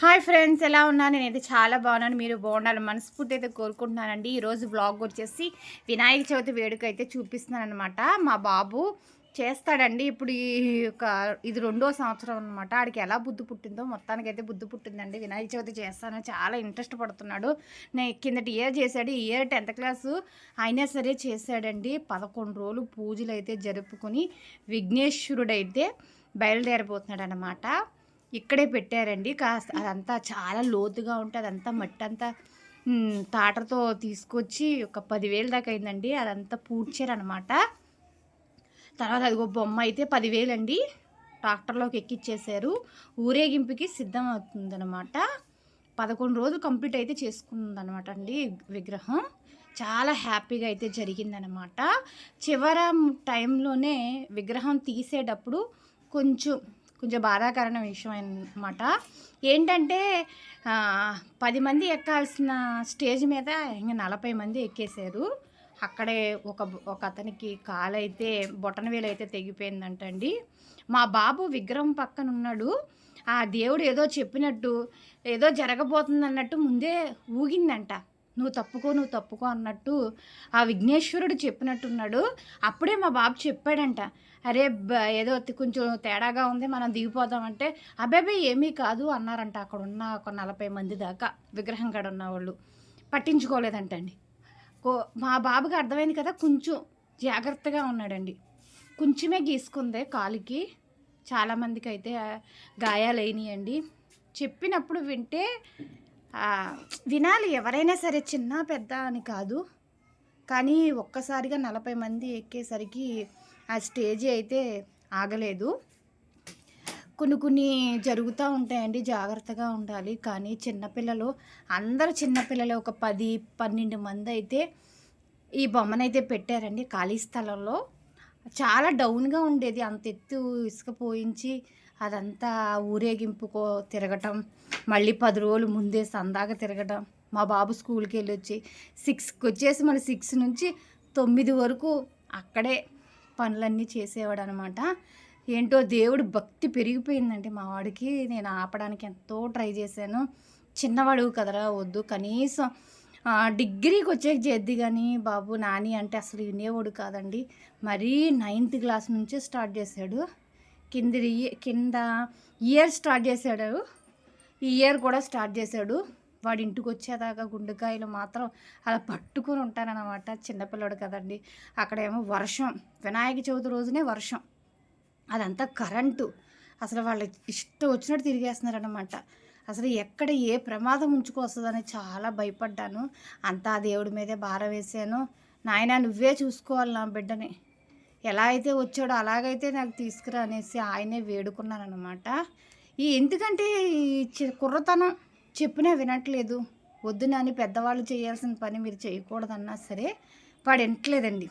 Hi friends ఎలా ఉన్నా నేనైతే చాలా బాగున్నాను. మీరు బాగుండాలి మనస్ఫూర్తి అయితే కోరుకుంటున్నానండి ఈరోజు బ్లాగ్ వచ్చేసి వినాయక చవితి వేడుక అయితే చూపిస్తున్నాను అనమాట మా బాబు చేస్తాడండి. ఇప్పుడు ఈ యొక్క ఇది రెండో సంవత్సరం అనమాట ఆడికి ఎలా బుద్ధి పుట్టిందో మొత్తానికి అయితే బుద్ధి పుట్టిందండి. వినాయక చవితి చేస్తాను చాలా ఇంట్రెస్ట్ పడుతున్నాడు. నేను కిందటి ఇయర్ చేశాడు. ఈ ఇయర్ టెన్త్ క్లాసు అయినా సరే చేశాడండి. పదకొండు రోజులు పూజలు అయితే జరుపుకుని విఘ్నేశ్వరుడైతే బయలుదేరిపోతున్నాడు అనమాట ఇక్కడే పెట్టారండి. కాస్త అదంతా చాలా లోతుగా ఉంటే అదంతా మట్టి అంతా తాటతో తీసుకొచ్చి ఒక పదివేలు దాకా అయిందండి. అదంతా పూడ్చారనమాట తర్వాత అదిగో బొమ్మ అయితే పదివేలు అండి ట్రాక్టర్లోకి ఎక్కిచ్చేసారు. ఊరేగింపుకి సిద్ధం అవుతుందన్నమాట పదకొండు రోజులు కంప్లీట్ అయితే చేసుకుందనమాట అండి విగ్రహం. చాలా హ్యాపీగా అయితే జరిగిందనమాట చివర టైంలోనే విగ్రహం తీసేటప్పుడు కొంచెం కొంచెం బాధాకరమైన విషయం అనమాట ఏంటంటే పది మంది ఎక్కాల్సిన స్టేజ్ మీద ఇంకా నలభై మంది ఎక్కేశారు. అక్కడే ఒక ఒక అతనికి కాలైతే బొటన వేలు అయితే తెగిపోయిందంటండి. మా బాబు విగ్రహం పక్కన ఉన్నాడు. ఆ దేవుడు ఏదో చెప్పినట్టు ఏదో జరగబోతుంది అన్నట్టు ముందే ఊగిందంట. నువ్వు తప్పుకో నువ్వు తప్పుకో అన్నట్టు ఆ విఘ్నేశ్వరుడు చెప్పినట్టున్నాడు. అప్పుడే మా బాబు చెప్పాడంట అరే ఏదో కొంచెం తేడాగా ఉంది మనం దిగిపోదామంటే అబ్బాయి ఏమీ కాదు అన్నారంట అక్కడ ఉన్న ఒక నలభై మంది దాకా విగ్రహం కాడ ఉన్న వాళ్ళు. పట్టించుకోలేదంటండి. కో మా బాబుకి అర్థమైంది కదా కొంచెం జాగ్రత్తగా ఉన్నాడండి. కొంచెమే గీసుకుందే కాలికి. చాలామందికి అయితే గాయాలైనాయండి. చెప్పినప్పుడు వింటే వినాలి ఎవరైనా సరే చిన్న పెద్ద అని కాదు. కానీ ఒక్కసారిగా నలభై మంది ఎక్కేసరికి ఆ స్టేజ్ అయితే ఆగలేదు. కొన్ని కొన్ని జరుగుతూ ఉంటాయండి జాగ్రత్తగా ఉండాలి. కానీ చిన్నపిల్లలు అందరు చిన్నపిల్లలు ఒక పది పన్నెండు మంది అయితే ఈ బొమ్మనైతే పెట్టారండి ఖాళీ స్థలంలో. చాలా డౌన్గా ఉండేది. అంత ఎత్తు ఇసుక పోయించి అదంతా ఊరేగింపుకో తిరగటం మళ్ళీ పది రోజులు ముందే సందాగా తిరగటం. మా బాబు స్కూల్కి వెళ్ళి వచ్చి సిక్స్కి వచ్చేసి మన సిక్స్ నుంచి తొమ్మిది వరకు అక్కడే పనులన్నీ చేసేవాడు అనమాట ఏంటో దేవుడు భక్తి పెరిగిపోయిందండి మా వాడికి. నేను ఆపడానికి ఎంతో ట్రై చేశాను. చిన్నవాడు కదరా వద్దు. కనీసం డిగ్రీకి వచ్చేకి చేద్ది కానీ బాబు నాని అంటే అసలు వినేవాడు కాదండి. మరీ నైన్త్ క్లాస్ నుంచే స్టార్ట్ చేశాడు. కింద కింద ఇయర్ స్టార్ట్ చేశాడు. ఈ ఇయర్ కూడా స్టార్ట్ చేశాడు. వాడి ఇంటికి వచ్చేదాకా గుండెకాయలు మాత్రం అలా పట్టుకొని ఉంటానన్నమాట. చిన్నపిల్లడు కదండి. అక్కడేమో వర్షం. వినాయక చవితి రోజునే వర్షం. అదంతా కరెంటు. అసలు వాళ్ళ ఇష్టం వచ్చినట్టు తిరిగేస్తున్నారనమాట అసలు ఎక్కడ ఏ ప్రమాదం ఉంచుకొస్తుందని చాలా భయపడ్డాను. అంతా ఆ దేవుడి మీదే భారం వేసాను నాయన నువ్వే చూసుకోవాలి నా బిడ్డని. ఎలా అయితే వచ్చాడో అలాగైతే నాకు తీసుకురా అనేసి ఆయనే వేడుకున్నాను అనమాట ఈ ఎందుకంటే ఈ చి- కుర్రతనం చెప్పినా వినట్లేదు. వద్దు నాని పెద్దవాళ్ళు చేయాల్సిన పని మీరు చేయకూడదన్నా సరే వాడు వినట్లేదండి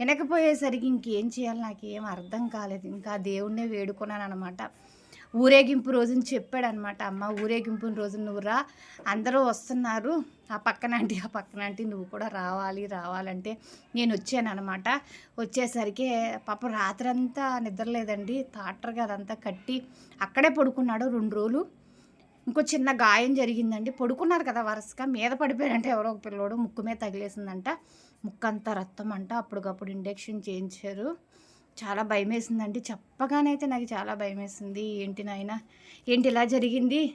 వినకపోయేసరికి ఇంకేం చేయాలి? నాకు అర్థం కాలేదు. ఇంకా దేవుణ్ణే వేడుకున్నాను అనమాట ఊరేగింపు రోజుని చెప్పాడనమాట అమ్మ ఊరేగింపు రోజు నువ్వు రా. అందరూ వస్తున్నారు. ఆ పక్కనంటి ఆ పక్కనంటి నువ్వు కూడా రావాలి రావాలంటే నేను వచ్చానమాట వచ్చేసరికి పాప రాత్రంతా నిద్రలేదండి. థాటర్గా అదంతా కట్టి అక్కడే పడుకున్నాడు రెండు రోజులు. ఇంకో చిన్న గాయం జరిగిందండి. పడుకున్నారు కదా వరుసగా. మీద పడిపోయాడంటే ఎవరో ఒక పిల్లోడు. ముక్కు మీద తగిలేసిందంట. ముక్కంతా రక్తం అంట. అప్పటికప్పుడు ఇండక్షన్ చేయించారు. చాలా భయం వేసిందండి చెప్పగానైతే నాకు చాలా భయం వేసింది ఏంటి నాయన? ఏంటి ఇలా జరిగింది?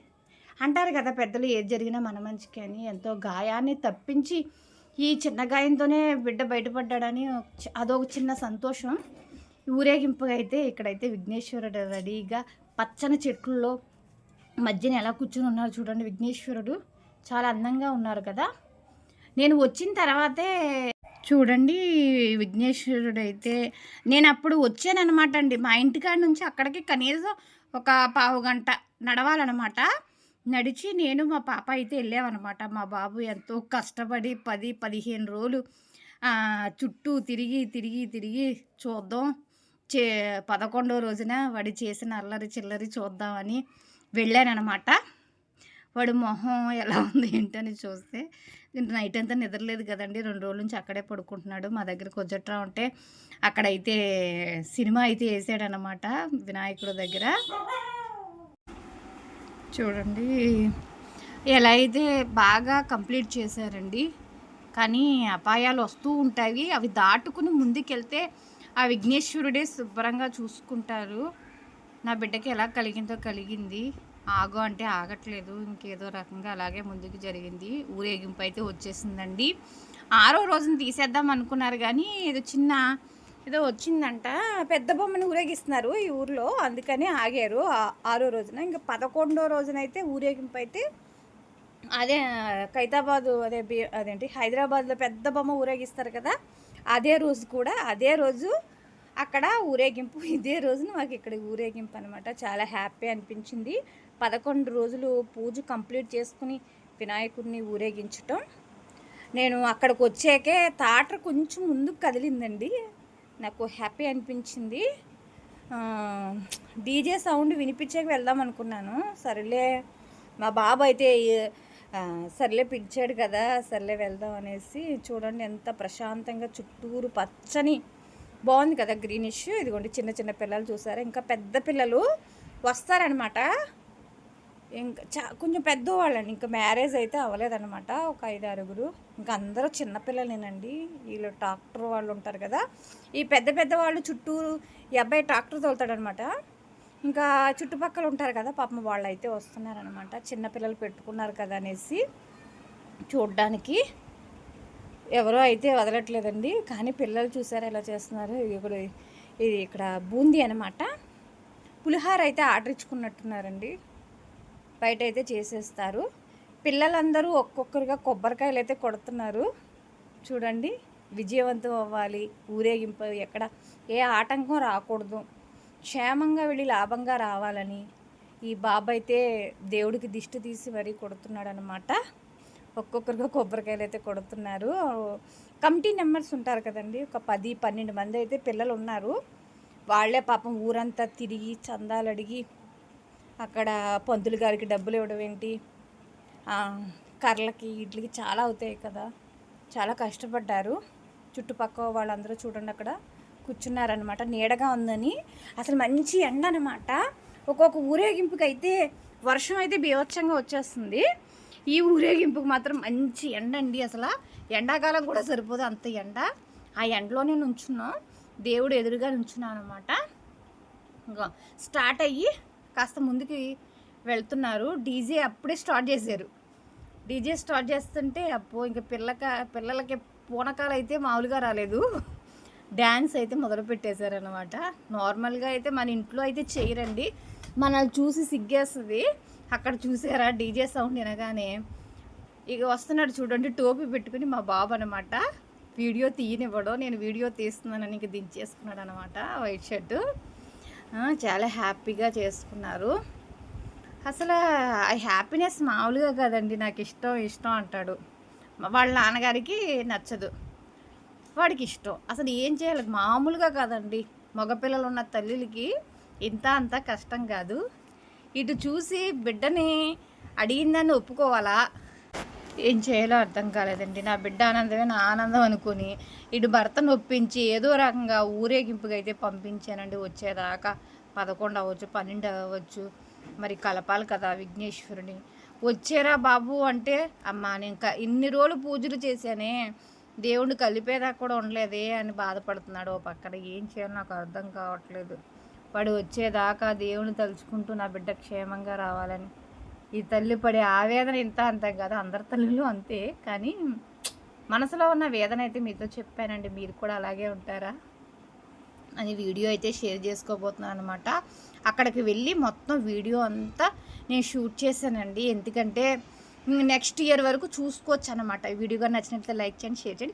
అంటారు కదా పెద్దలు ఏది జరిగినా మన మంచికి అని. ఎంతో గాయాన్ని తప్పించి ఈ చిన్న గాయంతోనే బిడ్డ బయటపడ్డాడని అదొక చిన్న సంతోషం. ఊరేగింపుగా అయితే ఇక్కడైతే విఘ్నేశ్వరుడు రెడీగా పచ్చని చెట్లలో మధ్యన ఎలా కూర్చొని ఉన్నారు చూడండి. విఘ్నేశ్వరుడు చాలా అందంగా ఉన్నారు కదా. నేను వచ్చిన తర్వాతే చూడండి విఘ్నేశ్వరుడు అయితే నేను అప్పుడు వచ్చానమాట అండి. మా ఇంటికాడ నుంచి అక్కడికి కనీసం ఒక పావు గంట నడవాలన్నమాట. నడిచి నేను మా పాప అయితే వెళ్ళామన్నమాట. మా బాబు ఎంతో కష్టపడి పది పదిహేను రోజులు చుట్టూ తిరిగి తిరిగి తిరిగి చూద్దాం. చే పదకొండో రోజున వాడు చేసిన అల్లరి చిల్లరి చూద్దామని వెళ్ళానమాట వాడు మొహం ఎలా ఉంది ఏంటని చూస్తే నైట్ అంతా నిద్రలేదు కదండి రెండు రోజుల నుంచి అక్కడే పడుకుంటున్నాడు మా దగ్గర వచ్చట్రా ఉంటే అక్కడైతే సినిమా అయితే వేసాడనమాట వినాయకుడు దగ్గర. చూడండి ఎలా అయితే బాగా కంప్లీట్ చేశారండి. కానీ అపాయాలు వస్తూ ఉంటాయి అవి దాటుకుని ముందుకెళ్తే ఆ విఘ్నేశ్వరుడే శుభ్రంగా చూసుకుంటారు. నా బిడ్డకి ఎలా కలిగిందో కలిగింది. ఆగు అంటే ఆగట్లేదు ఇంకేదో రకంగా అలాగే ముందుకు జరిగింది. ఊరేగింపు అయితే వచ్చేసిందండి. ఆరో రోజున తీసేద్దాం అనుకున్నారు కానీ ఏదో చిన్న ఏదో వచ్చిందంట. పెద్ద బొమ్మను ఊరేగిస్తున్నారు ఈ ఊర్లో అందుకని ఆగారు. ఆరో రోజున ఇంకా పదకొండో రోజున అయితే ఊరేగింపు అయితే అదే ఖైతాబాదు అదే అదేంటి హైదరాబాద్లో పెద్ద బొమ్మ ఊరేగిస్తారు కదా అదే రోజు కూడా అదే రోజు అక్కడ ఊరేగింపు. ఇదే రోజున మాకు ఇక్కడ ఊరేగింపు అనమాట చాలా హ్యాపీ అనిపించింది. పదకొండు రోజులు పూజ కంప్లీట్ చేసుకుని వినాయకుడిని ఊరేగించటం. నేను అక్కడికి వచ్చాకే థియేటర్ కొంచెం ముందుకు కదిలిందండి. నాకు హ్యాపీ అనిపించింది. డీజే సౌండ్ వినిపించాక వెళ్దాం అనుకున్నాను. సరేలే మా బాబు అయితే సర్లే పిలిచాడు కదా సర్లే వెళ్దాం అనేసి చూడండి ఎంత ప్రశాంతంగా చుట్టూరు పచ్చని బాగుంది కదా గ్రీనిష్. ఇదిగోండి చిన్న చిన్న పిల్లలు చూసారా? ఇంకా పెద్ద పిల్లలు వస్తారనమాట ఇంకా చా కొంచెం పెద్దవాళ్ళండి. ఇంకా మ్యారేజ్ అయితే అవ్వలేదన్నమాట. ఒక ఐదు ఆరుగురు ఇంకా అందరూ చిన్నపిల్లలేనండి వీళ్ళు ట్రాక్టర్ వాళ్ళు ఉంటారు కదా. ఈ పెద్ద పెద్ద వాళ్ళు చుట్టూరు ఈ అబ్బాయి ట్రాక్టర్ తోలుతాడనమాట ఇంకా చుట్టుపక్కల ఉంటారు కదా పాపం వాళ్ళు అయితే వస్తున్నారనమాట చిన్నపిల్లలు పెట్టుకున్నారు కదా అనేసి చూడ్డానికి. ఎవరో అయితే వదలట్లేదండి. కానీ పిల్లలు చూసారు ఎలా చేస్తున్నారు? ఇప్పుడు ఇది ఇక్కడ బూందీ అనమాట పులిహార అయితే ఆర్డర్ ఇచ్చుకున్నట్టున్నారండి. బయట అయితే చేసేస్తారు. పిల్లలందరూ ఒక్కొక్కరుగా కొబ్బరికాయలు అయితే కొడుతున్నారు. చూడండి విజయవంతం అవ్వాలి. ఊరేగింపు ఎక్కడ? ఏ ఆటంకం రాకూడదు. క్షేమంగా వెళ్ళి లాభంగా రావాలని ఈ బాబు అయితే దేవుడికి దిష్టి తీసి మరీ కొడుతున్నాడు అనమాట ఒక్కొక్కరిగా కొబ్బరికాయలు అయితే కొడుతున్నారు. కమిటీ నెంబర్స్ ఉంటారు కదండి. ఒక పది పన్నెండు మంది అయితే పిల్లలు ఉన్నారు. వాళ్ళే పాపం ఊరంతా తిరిగి చందాలు అడిగి అక్కడ పంతులు గారికి డబ్బులు ఇవ్వడం ఏంటి? కర్రలకి ఇడ్లకి చాలా అవుతాయి కదా. చాలా కష్టపడ్డారు. చుట్టుపక్కల వాళ్ళందరూ చూడండి అక్కడ కూర్చున్నారనమాట నీడగా ఉందని. అసలు మంచి ఎండ అనమాట ఒక్కొక్క ఊరేగింపుకి అయితే వర్షం అయితే బీభత్సంగా వచ్చేస్తుంది. ఈ ఊరేగింపుకి మాత్రం మంచి ఎండ అండి అసలు. ఎండాకాలం కూడా సరిపోదు అంత ఎండ. ఆ ఎండలోనే నుంచున్నాం. దేవుడు ఎదురుగా నుంచున్నాను అనమాట ఇంకా స్టార్ట్ అయ్యి కాస్త ముందుకి వెళ్తున్నారు. డీజే అప్పుడే స్టార్ట్ చేశారు. డీజే స్టార్ట్ చేస్తుంటే అప్పో ఇంకా పిల్లక పిల్లలకి పూనకాలు అయితే మామూలుగా రాలేదు. డ్యాన్స్ అయితే మొదలు పెట్టేశారనమాట నార్మల్గా అయితే మన ఇంట్లో అయితే చేయరండి. మనల్ని చూసి సిగ్గేస్తుంది. అక్కడ చూసారా? డీజే సౌండ్ వినగానే ఇక వస్తున్నాడు చూడండి టోపీ పెట్టుకుని మా బాబు అనమాట వీడియో తీయనివ్వడం నేను వీడియో తీస్తున్నానని ఇంక దించేసుకున్నాడు అనమాట వైట్ షర్టు. చాలా హ్యాపీగా చేసుకున్నారు. అసలు ఆ హ్యాపీనెస్ మామూలుగా కదండి నాకు ఇష్టం ఇష్టం అంటాడు. వాళ్ళ నాన్నగారికి నచ్చదు. వాడికి ఇష్టం. అసలు ఏం చేయాలి? మామూలుగా కాదండి. మగపిల్లలు ఉన్న తల్లికి ఇంత అంత కష్టం కాదు. ఇటు చూసి బిడ్డని అడిగిందని ఒప్పుకోవాలా? ఏం చేయాలో అర్థం కాలేదండి. నా బిడ్డ ఆనందమే నా ఆనందం అనుకుని ఇటు భర్తను ఒప్పించి ఏదో రకంగా ఊరేగింపుగా అయితే పంపించానండి. వచ్చేదాకా పదకొండు అవ్వచ్చు పన్నెండు అవ్వచ్చు. మరి కలపాలి కదా విఘ్నేశ్వరుని. వచ్చారా బాబు అంటే అమ్మ నేను ఇంకా ఇన్ని రోజులు పూజలు చేశానే దేవుణ్ణి కలిపేదాకా కూడా ఉండలేదే అని బాధపడుతున్నాడు ఓ పక్కన. ఏం చేయాలో నాకు అర్థం కావట్లేదు. వాడు వచ్చేదాకా దేవుని తలుచుకుంటూ నా బిడ్డ క్షేమంగా రావాలని. ఈ తల్లి పడే ఆవేదన ఇంత అంతే కదా అందరి తల్లులు అంతే. కానీ మనసులో ఉన్న వేదన అయితే మీతో చెప్పానండి. మీరు కూడా అలాగే ఉంటారా అని వీడియో అయితే షేర్ చేసుకోబోతున్నాను అనమాట అక్కడికి వెళ్ళి మొత్తం వీడియో అంతా నేను షూట్ చేశానండి. ఎందుకంటే నెక్స్ట్ ఇయర్ వరకు చూసుకోవచ్చు అనమాట వీడియో నచ్చినట్లయితే లైక్ చేయండి షేర్ చేయండి.